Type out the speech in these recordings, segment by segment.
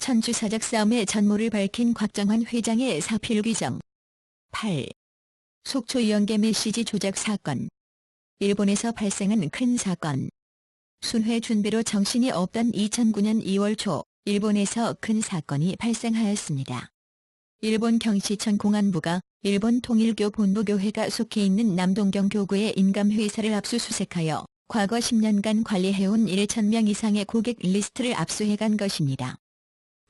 천주 사적 싸움의 전모를 밝힌 곽정환 회장의 사필 규정 8. 속초 연계 메시지 조작 사건 일본에서 발생한 큰 사건 순회 준비로 정신이 없던 2009년 2월 초 일본에서 큰 사건이 발생하였습니다. 일본 경시청 공안부가 일본 통일교 본부교회가 속해 있는 남동경 교구의 인감회사를 압수수색하여 과거 10년간 관리해온 1천명 이상의 고객 리스트를 압수해간 것입니다.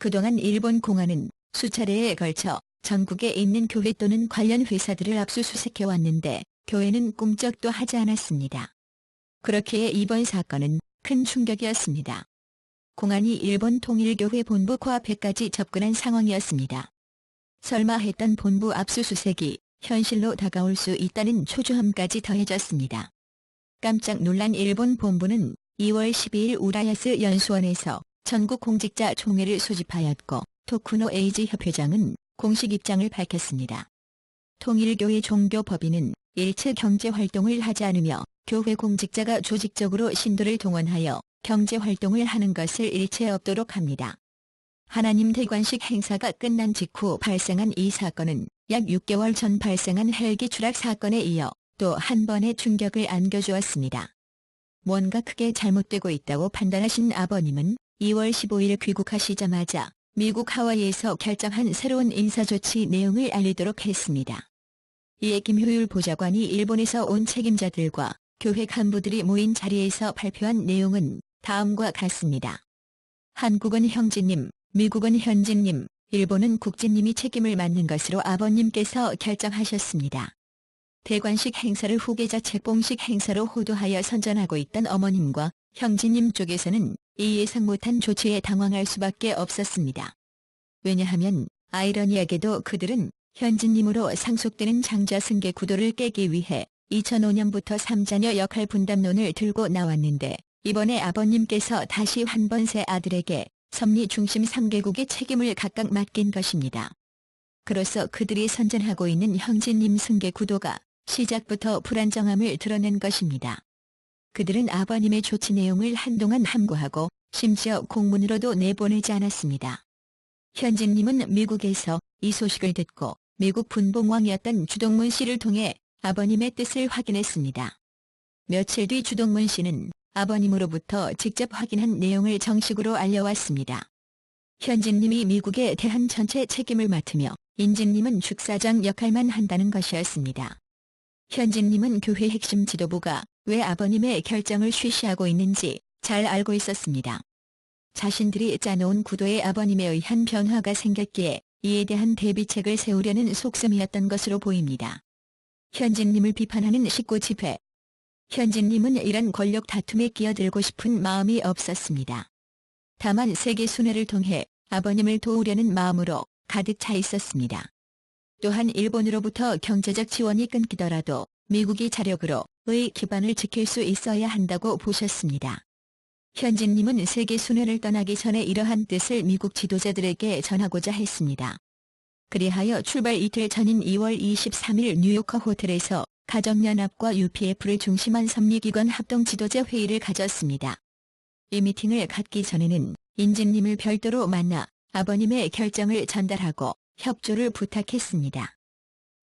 그동안 일본 공안은 수차례에 걸쳐 전국에 있는 교회 또는 관련 회사들을 압수수색해왔는데 교회는 꿈쩍도 하지 않았습니다. 그렇기에 이번 사건은 큰 충격이었습니다. 공안이 일본 통일교회 본부 코앞에까지 접근한 상황이었습니다. 설마 했던 본부 압수수색이 현실로 다가올 수 있다는 초조함까지 더해졌습니다. 깜짝 놀란 일본 본부는 2월 12일 우라야스 연수원에서 전국 공직자 총회를 소집하였고 토쿠노 에이지 협회장은 공식 입장을 밝혔습니다. 통일교회 종교법인은 일체 경제활동을 하지 않으며 교회 공직자가 조직적으로 신도를 동원하여 경제활동을 하는 것을 일체 없도록 합니다. 하나님 대관식 행사가 끝난 직후 발생한 이 사건은 약 6개월 전 발생한 헬기 추락 사건에 이어 또 한 번의 충격을 안겨주었습니다. 뭔가 크게 잘못되고 있다고 판단하신 아버님은 2월 15일 귀국하시자마자 미국 하와이에서 결정한 새로운 인사조치 내용을 알리도록 했습니다. 이에 김효율 보좌관이 일본에서 온 책임자들과 교회 간부들이 모인 자리에서 발표한 내용은 다음과 같습니다. 한국은 형제님, 미국은 현진님, 일본은 국진님이 책임을 맡는 것으로 아버님께서 결정하셨습니다. 대관식 행사를 후계자 책봉식 행사로 호도하여 선전하고 있던 어머님과 형제님 쪽에서는 이 예상 못한 조치에 당황할 수밖에 없었습니다. 왜냐하면 아이러니하게도 그들은 현진님으로 상속되는 장자 승계 구도를 깨기 위해 2005년부터 삼자녀 역할 분담론을 들고 나왔는데 이번에 아버님께서 다시 한 번 새 아들에게 섭리 중심 3개국의 책임을 각각 맡긴 것입니다. 그로써 그들이 선전하고 있는 형진님 승계 구도가 시작부터 불안정함을 드러낸 것입니다. 그들은 아버님의 조치 내용을 한동안 함구하고 심지어 공문으로도 내보내지 않았습니다. 현진님은 미국에서 이 소식을 듣고 미국 분봉왕이었던 주동문 씨를 통해 아버님의 뜻을 확인했습니다. 며칠 뒤 주동문 씨는 아버님으로부터 직접 확인한 내용을 정식으로 알려왔습니다. 현진님이 미국에 대한 전체 책임을 맡으며 인진님은 축사장 역할만 한다는 것이었습니다. 현진님은 교회 핵심 지도부가 왜 아버님의 결정을 쉬쉬하고 있는지 잘 알고 있었습니다. 자신들이 짜놓은 구도에 아버님에 의한 변화가 생겼기에 이에 대한 대비책을 세우려는 속셈이었던 것으로 보입니다. 현진님을 비판하는 식구 집회. 현진님은 이런 권력 다툼에 끼어들고 싶은 마음이 없었습니다. 다만 세계 순회를 통해 아버님을 도우려는 마음으로 가득 차 있었습니다. 또한 일본으로부터 경제적 지원이 끊기더라도 미국이 자력으로 의 기반을 지킬 수 있어야 한다고 보셨습니다. 현진님은 세계 순회를 떠나기 전에 이러한 뜻을 미국 지도자들에게 전하고자 했습니다. 그리하여 출발 이틀 전인 2월 23일 뉴요커 호텔에서 가정연합과 UPF를 중심한 섭리기관 합동 지도자 회의를 가졌습니다. 이 미팅을 갖기 전에는 인진님을 별도로 만나 아버님의 결정을 전달하고 협조를 부탁했습니다.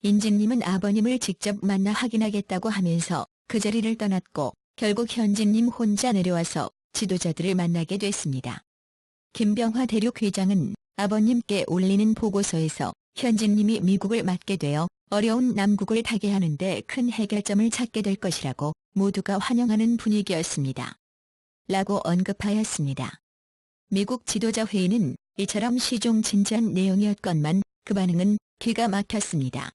인진님은 아버님을 직접 만나 확인하겠다고 하면서 그 자리를 떠났고 결국 현진님 혼자 내려와서 지도자들을 만나게 됐습니다. 김병화 대륙 회장은 아버님께 올리는 보고서에서 현진님이 미국을 맡게 되어 어려운 남국을 타게 하는데 큰 해결점을 찾게 될 것이라고 모두가 환영하는 분위기였습니다. 라고 언급하였습니다. 미국 지도자 회의는 이처럼 시종진지한 내용이었건만 그 반응은 기가 막혔습니다.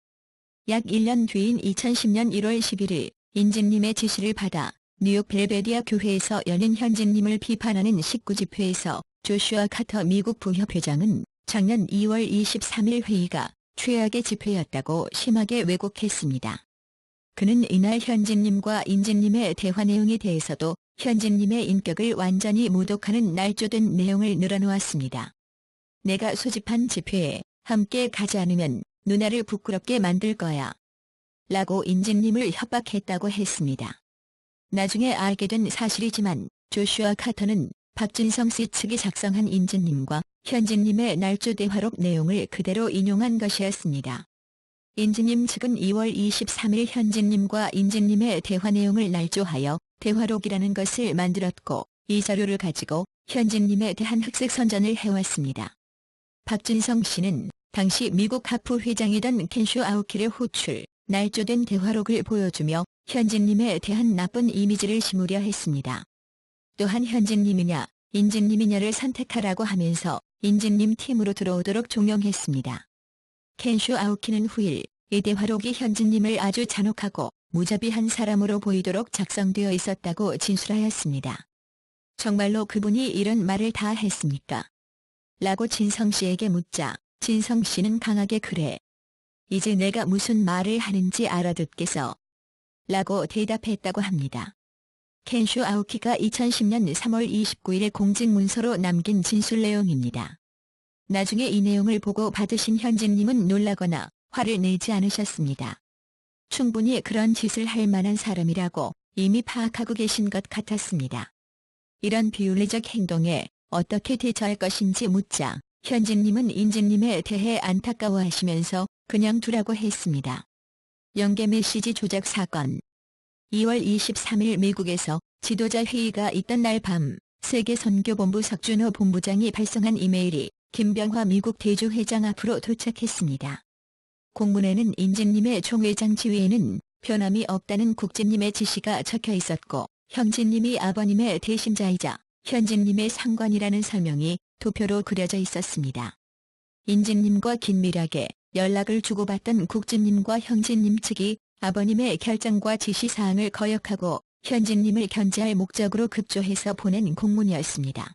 약 1년 뒤인 2010년 1월 11일 인진님의 지시를 받아 뉴욕 벨베디아 교회에서 열린 현진님을 비판하는 19집회에서 조슈아 카터 미국 부협회장은 작년 2월 23일 회의가 최악의 집회였다고 심하게 왜곡했습니다. 그는 이날 현진님과 인진님의 대화 내용에 대해서도 현진님의 인격을 완전히 모독하는 날조된 내용을 늘어놓았습니다. 내가 소집한 집회에 함께 가지 않으면 누나를 부끄럽게 만들 거야. 라고 인진님을 협박했다고 했습니다. 나중에 알게 된 사실이지만 조슈아 카터는 박진성 씨 측이 작성한 인진님과 현진님의 날조 대화록 내용을 그대로 인용한 것이었습니다. 인진님 측은 2월 23일 현진님과 인진님의 대화 내용을 날조하여 대화록이라는 것을 만들었고 이 자료를 가지고 현진님에 대한 흑색 선전을 해왔습니다. 박진성 씨는 당시 미국 하프 회장이던 켄쇼 아오키를 호출, 날조된 대화록을 보여주며 현진님에 대한 나쁜 이미지를 심으려 했습니다. 또한 현진님이냐, 인진님이냐를 선택하라고 하면서 인진님 팀으로 들어오도록 종용했습니다. 켄쇼 아오키는 후일 이 대화록이 현진님을 아주 잔혹하고 무자비한 사람으로 보이도록 작성되어 있었다고 진술하였습니다. 정말로 그분이 이런 말을 다 했습니까? 라고 진성 씨에게 묻자 진성 씨는 강하게 그래. 이제 내가 무슨 말을 하는지 알아듣겠어. 라고 대답했다고 합니다. 켄슈 아오키가 2010년 3월 29일에 공직 문서로 남긴 진술 내용입니다. 나중에 이 내용을 보고 받으신 현진님은 놀라거나 화를 내지 않으셨습니다. 충분히 그런 짓을 할 만한 사람이라고 이미 파악하고 계신 것 같았습니다. 이런 비윤리적 행동에 어떻게 대처할 것인지 묻자 현진님은 인진님에 대해 안타까워하시면서 그냥 두라고 했습니다. 연계 메시지 조작 사건 2월 23일 미국에서 지도자 회의가 있던 날 밤 세계선교본부 석준호 본부장이 발송한 이메일이 김병화 미국 대주회장 앞으로 도착했습니다. 공문에는 인진님의 총회장 지위에는 변함이 없다는 국진님의 지시가 적혀 있었고 형진님이 아버님의 대신자이자 현진님의 상관이라는 설명이 도표로 그려져 있었습니다. 인진님과 긴밀하게 연락을 주고받던 국진님과 형진님 측이 아버님의 결정과 지시사항을 거역하고 현진님을 견제할 목적으로 급조해서 보낸 공문이었습니다.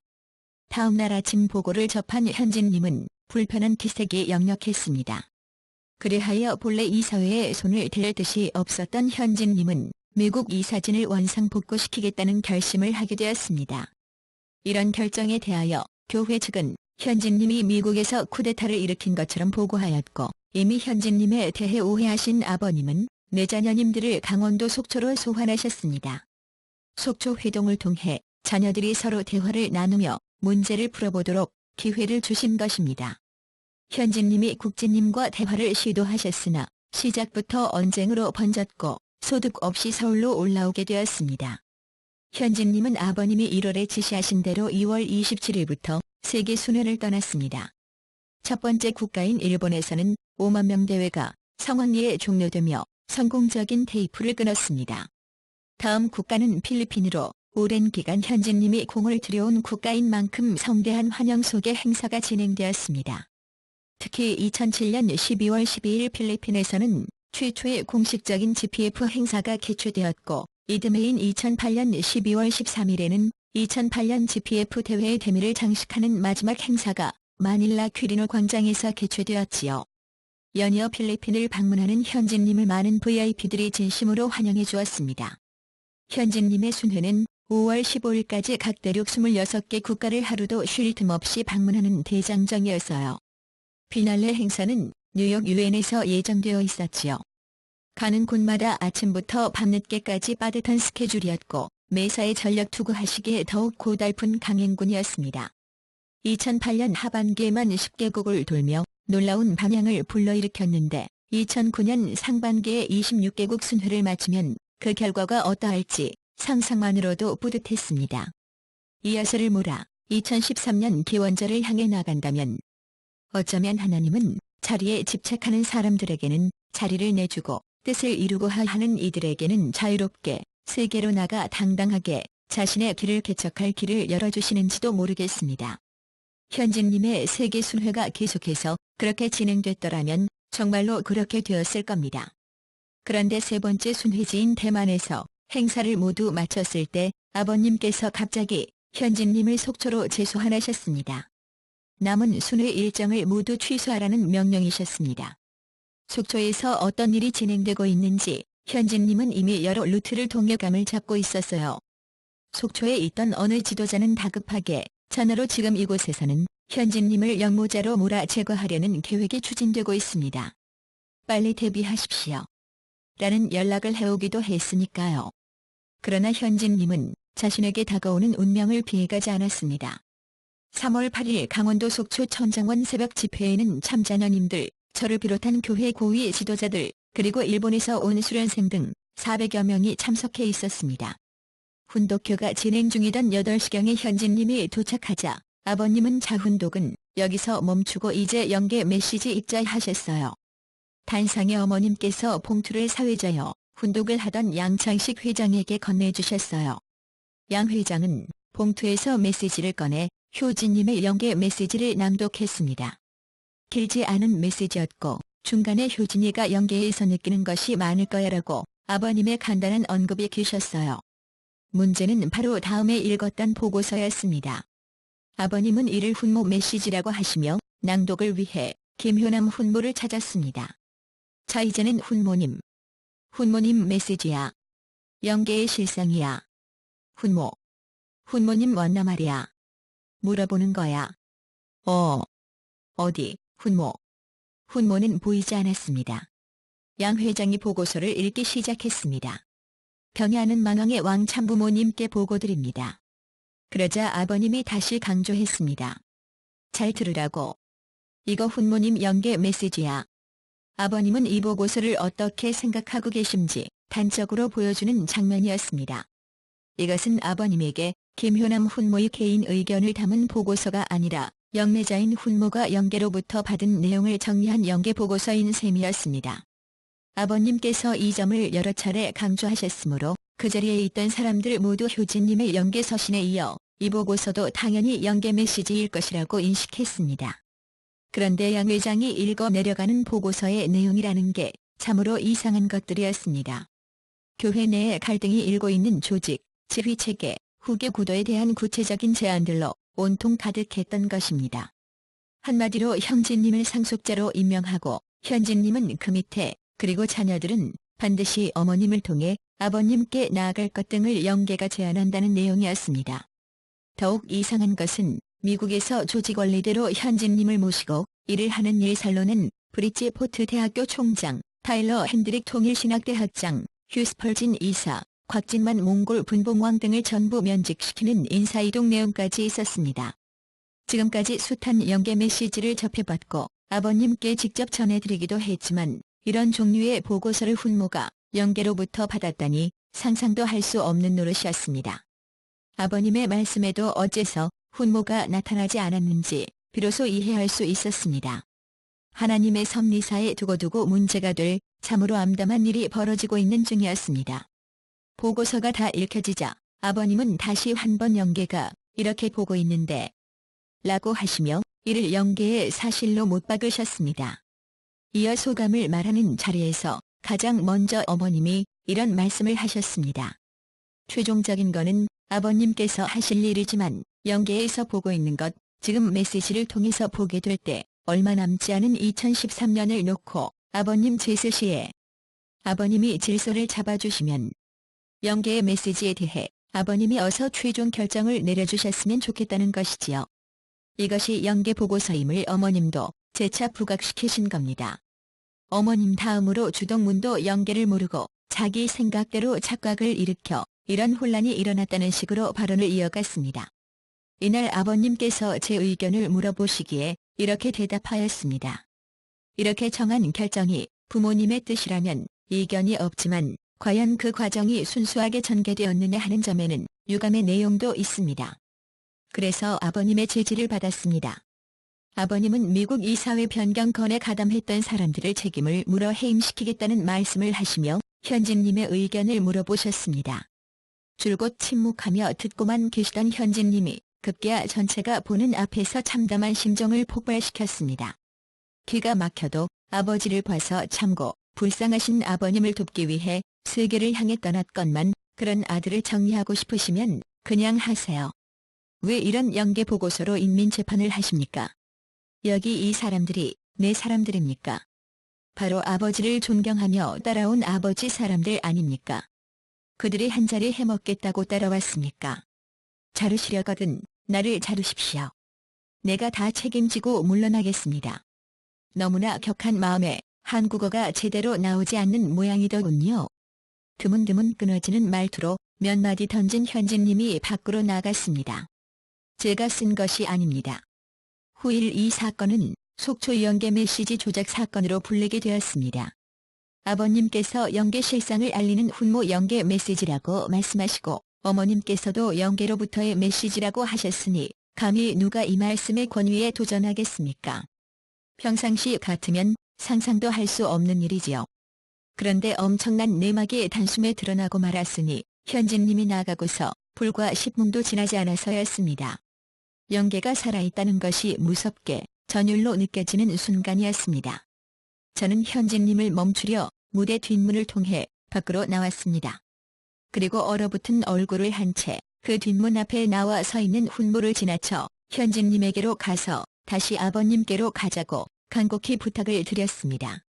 다음 날 아침 보고를 접한 현진님은 불편한 기색이 역력했습니다. 그리하여 본래 이사회에 손을 댈 듯이 없었던 현진님은 미국 이사진을 원상 복구시키겠다는 결심을 하게 되었습니다. 이런 결정에 대하여 교회 측은 현진님이 미국에서 쿠데타를 일으킨 것처럼 보고하였고 이미 현진님에 대해 오해하신 아버님은 내 자녀님들을 강원도 속초로 소환하셨습니다. 속초 회동을 통해 자녀들이 서로 대화를 나누며 문제를 풀어보도록 기회를 주신 것입니다. 현진님이 국진님과 대화를 시도하셨으나 시작부터 언쟁으로 번졌고 소득 없이 서울로 올라오게 되었습니다. 현진님은 아버님이 1월에 지시하신 대로 2월 27일부터 세계 순회를 떠났습니다. 첫 번째 국가인 일본에서는 5만 명 대회가 성황리에 종료되며 성공적인 테이프를 끊었습니다. 다음 국가는 필리핀으로 오랜 기간 현진님이 공을 들여온 국가인 만큼 성대한 환영 속의 행사가 진행되었습니다. 특히 2007년 12월 12일 필리핀에서는 최초의 공식적인 GPF 행사가 개최되었고 이듬해인 2008년 12월 13일에는 2008년 GPF 대회의 대미를 장식하는 마지막 행사가 마닐라 퀴리노 광장에서 개최되었지요. 연이어 필리핀을 방문하는 현진님을 많은 VIP들이 진심으로 환영해 주었습니다. 현진님의 순회는 5월 15일까지 각 대륙 26개 국가를 하루도 쉴 틈 없이 방문하는 대장정이었어요. 비날레 행사는 뉴욕 유엔에서 예정되어 있었지요. 가는 곳마다 아침부터 밤늦게까지 빠듯한 스케줄이었고 매사에 전력 투구하시기에 더욱 고달픈 강행군이었습니다. 2008년 하반기에만 10개국을 돌며 놀라운 방향을 불러일으켰는데 2009년 상반기에 26개국 순회를 마치면 그 결과가 어떠할지 상상만으로도 뿌듯했습니다. 이어서를 몰아 2013년 기원절을 향해 나간다면 어쩌면 하나님은 자리에 집착하는 사람들에게는 자리를 내주고 뜻을 이루고 하는 이들에게는 자유롭게 세계로 나가 당당하게 자신의 길을 개척할 길을 열어주시는지도 모르겠습니다. 현진님의 세계 순회가 계속해서 그렇게 진행됐더라면 정말로 그렇게 되었을 겁니다. 그런데 세 번째 순회지인 대만에서 행사를 모두 마쳤을 때 아버님께서 갑자기 현진님을 속초로 재소환하셨습니다. 남은 순회 일정을 모두 취소하라는 명령이셨습니다. 속초에서 어떤 일이 진행되고 있는지 현진님은 이미 여러 루트를 통해 감을 잡고 있었어요. 속초에 있던 어느 지도자는 다급하게 전화로 지금 이곳에서는 현진님을 영모자로 몰아 제거하려는 계획이 추진되고 있습니다. 빨리 대비하십시오. 라는 연락을 해오기도 했으니까요. 그러나 현진님은 자신에게 다가오는 운명을 피해가지 않았습니다. 3월 8일 강원도 속초 천장원 새벽 집회에는 참자녀님들, 저를 비롯한 교회 고위 지도자들, 그리고 일본에서 온 수련생 등 400여 명이 참석해 있었습니다. 훈독교가 진행 중이던 8시경에 현진님이 도착하자 아버님은 자훈독은 여기서 멈추고 이제 연계 메시지 입자하셨어요. 단상의 어머님께서 봉투를 사회자여 훈독을 하던 양창식 회장에게 건네주셨어요. 양 회장은 봉투에서 메시지를 꺼내 효진님의 연계 메시지를 낭독했습니다. 길지 않은 메시지였고 중간에 효진이가 연계에서 느끼는 것이 많을 거야라고 아버님의 간단한 언급이 계셨어요. 문제는 바로 다음에 읽었던 보고서였습니다. 아버님은 이를 훈모 메시지라고 하시며 낭독을 위해 김효남 훈모를 찾았습니다. 자 이제는 훈모님. 훈모님 메시지야. 연계의 실상이야. 훈모. 훈모님 왔나 말이야. 물어보는 거야. 어. 어디, 훈모. 훈모는 보이지 않았습니다. 양 회장이 보고서를 읽기 시작했습니다. 평야하는 망왕의 왕 참 부모님께 보고드립니다. 그러자 아버님이 다시 강조했습니다. 잘 들으라고. 이거 훈모님 연계 메시지야. 아버님은 이 보고서를 어떻게 생각하고 계신지 단적으로 보여주는 장면이었습니다. 이것은 아버님에게 김효남 훈모의 개인 의견을 담은 보고서가 아니라 영매자인 훈모가 영계로부터 받은 내용을 정리한 영계 보고서인 셈이었습니다. 아버님께서 이 점을 여러 차례 강조하셨으므로 그 자리에 있던 사람들 모두 효진님의 연계 서신에 이어 이 보고서도 당연히 연계 메시지일 것이라고 인식했습니다. 그런데 양 회장이 읽어 내려가는 보고서의 내용이라는 게 참으로 이상한 것들이었습니다. 교회 내에 갈등이 일고 있는 조직, 지휘체계, 후계 구도에 대한 구체적인 제안들로 온통 가득했던 것입니다. 한마디로 형진님을 상속자로 임명하고 현진님은 그 밑에 그리고 자녀들은 반드시 어머님을 통해 아버님께 나아갈 것 등을 영계가 제안한다는 내용이었습니다. 더욱 이상한 것은 미국에서 조직 원리대로 현진님을 모시고 일을 하는 일살로는 브릿지 포트 대학교 총장, 타일러 핸드릭 통일신학대학장, 휴스펄진 이사, 곽진만 몽골 분봉왕 등을 전부 면직시키는 인사이동 내용까지 있었습니다. 지금까지 숱한 연계 메시지를 접해봤고 아버님께 직접 전해드리기도 했지만 이런 종류의 보고서를 훈모가 영계로부터 받았다니 상상도 할 수 없는 노릇이었습니다. 아버님의 말씀에도 어째서 훈모가 나타나지 않았는지 비로소 이해할 수 있었습니다. 하나님의 섭리사에 두고두고 문제가 될 참으로 암담한 일이 벌어지고 있는 중이었습니다. 보고서가 다 읽혀지자 아버님은 다시 한 번 영계가 이렇게 보고 있는데 라고 하시며 이를 영계의 사실로 못 박으셨습니다. 이어 소감을 말하는 자리에서 가장 먼저 어머님이 이런 말씀을 하셨습니다. 최종적인 거는 아버님께서 하실 일이지만 영계에서 보고 있는 것, 지금 메시지를 통해서 보게 될 때 얼마 남지 않은 2013년을 놓고 아버님 제스시에 아버님이 질서를 잡아주시면 영계의 메시지에 대해 아버님이 어서 최종 결정을 내려주셨으면 좋겠다는 것이지요. 이것이 영계 보고서임을 어머님도 재차 부각시키신 겁니다. 어머님 다음으로 주동문도 연계를 모르고 자기 생각대로 착각을 일으켜 이런 혼란이 일어났다는 식으로 발언을 이어갔습니다. 이날 아버님께서 제 의견을 물어보시기에 이렇게 대답하였습니다. 이렇게 정한 결정이 부모님의 뜻이라면 이견이 없지만 과연 그 과정이 순수하게 전개되었느냐 하는 점에는 유감의 내용도 있습니다. 그래서 아버님의 제지를 받았습니다. 아버님은 미국 이사회 변경 건에 가담했던 사람들을 책임을 물어 해임시키겠다는 말씀을 하시며 현진님의 의견을 물어보셨습니다. 줄곧 침묵하며 듣고만 계시던 현진님이 급기야 전체가 보는 앞에서 참담한 심정을 폭발시켰습니다. 기가 막혀도 아버지를 봐서 참고 불쌍하신 아버님을 돕기 위해 세계를 향해 떠났건만 그런 아들을 정리하고 싶으시면 그냥 하세요. 왜 이런 연계 보고서로 인민재판을 하십니까? 여기 이 사람들이 내 사람들입니까? 바로 아버지를 존경하며 따라온 아버지 사람들 아닙니까? 그들이 한 자리 해먹겠다고 따라왔습니까? 자르시려거든 나를 자르십시오. 내가 다 책임지고 물러나겠습니다. 너무나 격한 마음에 한국어가 제대로 나오지 않는 모양이더군요. 드문드문 끊어지는 말투로 몇 마디 던진 현진님이 밖으로 나갔습니다. 제가 쓴 것이 아닙니다. 후일 이 사건은 속초 연계 메시지 조작 사건으로 불리게 되었습니다. 아버님께서 연계 실상을 알리는 훈모 연계 메시지라고 말씀하시고 어머님께서도 연계로부터의 메시지라고 하셨으니 감히 누가 이 말씀의 권위에 도전하겠습니까? 평상시 같으면 상상도 할 수 없는 일이지요. 그런데 엄청난 내막이 단숨에 드러나고 말았으니 현진님이 나가고서 불과 10분도 지나지 않아서였습니다. 연계가 살아있다는 것이 무섭게 전율로 느껴지는 순간이었습니다. 저는 현진님을 멈추려 무대 뒷문을 통해 밖으로 나왔습니다. 그리고 얼어붙은 얼굴을 한 채 그 뒷문 앞에 나와 서 있는 훈모를 지나쳐 현진님에게로 가서 다시 아버님께로 가자고 간곡히 부탁을 드렸습니다.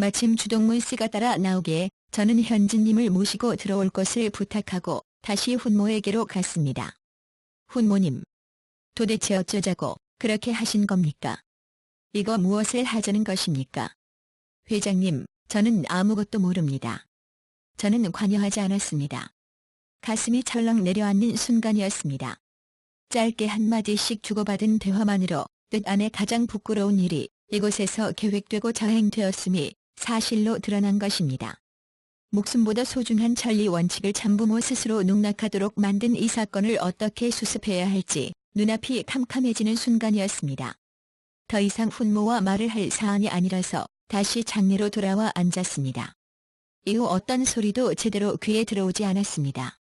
마침 주동문 씨가 따라 나오기에 저는 현진님을 모시고 들어올 것을 부탁하고 다시 훈모에게로 갔습니다. 훈모님, 도대체 어쩌자고 그렇게 하신 겁니까? 이거 무엇을 하자는 것입니까? 회장님, 저는 아무것도 모릅니다. 저는 관여하지 않았습니다. 가슴이 철렁 내려앉는 순간이었습니다. 짧게 한마디씩 주고받은 대화만으로 뜻 안에 가장 부끄러운 일이 이곳에서 계획되고 자행되었음이 사실로 드러난 것입니다. 목숨보다 소중한 천리 원칙을 참부모 스스로 농락하도록 만든 이 사건을 어떻게 수습해야 할지 눈앞이 캄캄해지는 순간이었습니다. 더 이상 훈모와 말을 할 사안이 아니라서 다시 장례로 돌아와 앉았습니다. 이후 어떤 소리도 제대로 귀에 들어오지 않았습니다.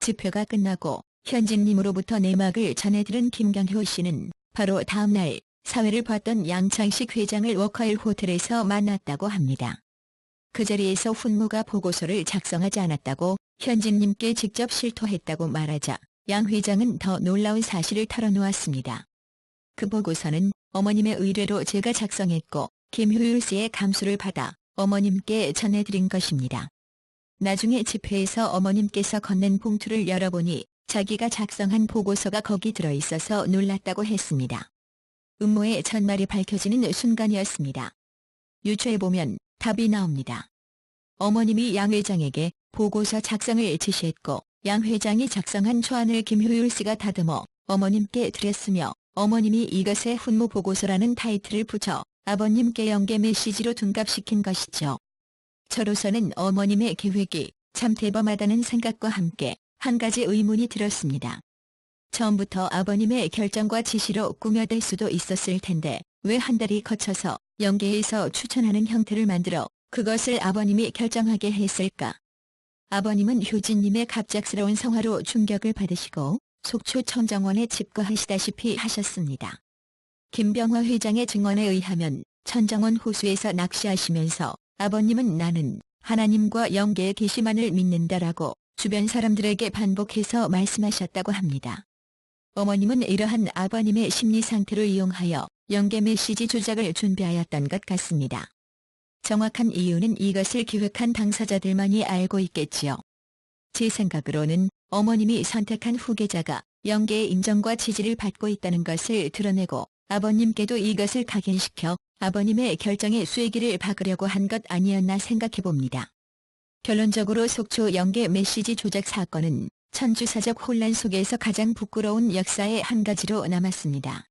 집회가 끝나고 현진님으로부터 내막을 전해들은 김경효 씨는 바로 다음날 사회를 봤던 양창식 회장을 워커힐 호텔에서 만났다고 합니다. 그 자리에서 훈무가 보고서를 작성하지 않았다고 현진님께 직접 실토했다고 말하자 양 회장은 더 놀라운 사실을 털어놓았습니다. 그 보고서는 어머님의 의뢰로 제가 작성했고 김효율 씨의 감수를 받아 어머님께 전해드린 것입니다. 나중에 집회에서 어머님께서 건넨 봉투를 열어보니 자기가 작성한 보고서가 거기 들어있어서 놀랐다고 했습니다. 음모의 전말이 밝혀지는 순간이었습니다. 유추해 보면 답이 나옵니다. 어머님이 양 회장에게 보고서 작성을 지시했고 양 회장이 작성한 초안을 김효율 씨가 다듬어 어머님께 드렸으며 어머님이 이것에 훈모 보고서라는 타이틀을 붙여 아버님께 연계 메시지로 둔갑시킨 것이죠. 저로서는 어머님의 계획이 참 대범하다는 생각과 함께 한 가지 의문이 들었습니다. 처음부터 아버님의 결정과 지시로 꾸며될 수도 있었을 텐데 왜 한 달이 거쳐서 연계에서 추천하는 형태를 만들어 그것을 아버님이 결정하게 했을까? 아버님은 효진님의 갑작스러운 성화로 충격을 받으시고 속초 천정원에 집거하시다시피 하셨습니다. 김병화 회장의 증언에 의하면 천정원 호수에서 낚시하시면서 아버님은 나는 하나님과 영계의 계시만을 믿는다라고 주변 사람들에게 반복해서 말씀하셨다고 합니다. 어머님은 이러한 아버님의 심리 상태를 이용하여 연계 메시지 조작을 준비하였던 것 같습니다. 정확한 이유는 이것을 기획한 당사자들만이 알고 있겠지요. 제 생각으로는 어머님이 선택한 후계자가 연계의 인정과 지지를 받고 있다는 것을 드러내고 아버님께도 이것을 각인시켜 아버님의 결정에 쐐기를 박으려고 한 것 아니었나 생각해 봅니다. 결론적으로 속초 연계 메시지 조작 사건은 천주사적 혼란 속에서 가장 부끄러운 역사의 한 가지로 남았습니다.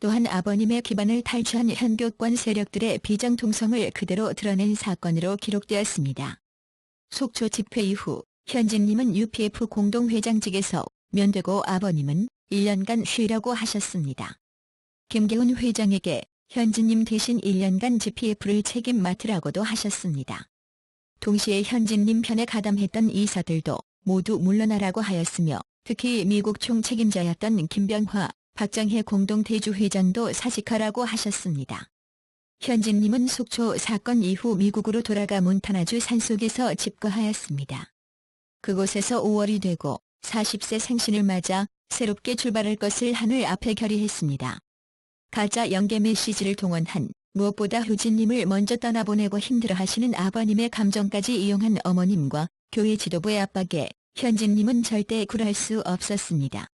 또한 아버님의 기반을 탈취한 현교권 세력들의 비정통성을 그대로 드러낸 사건으로 기록되었습니다. 속초 집회 이후 현진님은 UPF 공동회장직에서 면되고 아버님은 1년간 쉬라고 하셨습니다. 김계훈 회장에게 현진님 대신 1년간 GPF를 책임 맡으라고도 하셨습니다. 동시에 현진님 편에 가담했던 이사들도 모두 물러나라고 하였으며 특히 미국 총책임자였던 김병화, 박정혜 공동대주 회장도 사직하라고 하셨습니다. 현진님은 속초 사건 이후 미국으로 돌아가 몬타나주 산속에서 집거하였습니다. 그곳에서 5월이 되고 40세 생신을 맞아 새롭게 출발할 것을 하늘 앞에 결의했습니다. 가짜 연계 메시지를 동원한 무엇보다 효진님을 먼저 떠나보내고 힘들어하시는 아버님의 감정까지 이용한 어머님과 교회 지도부의 압박에 현진님은 절대 굴할 수 없었습니다.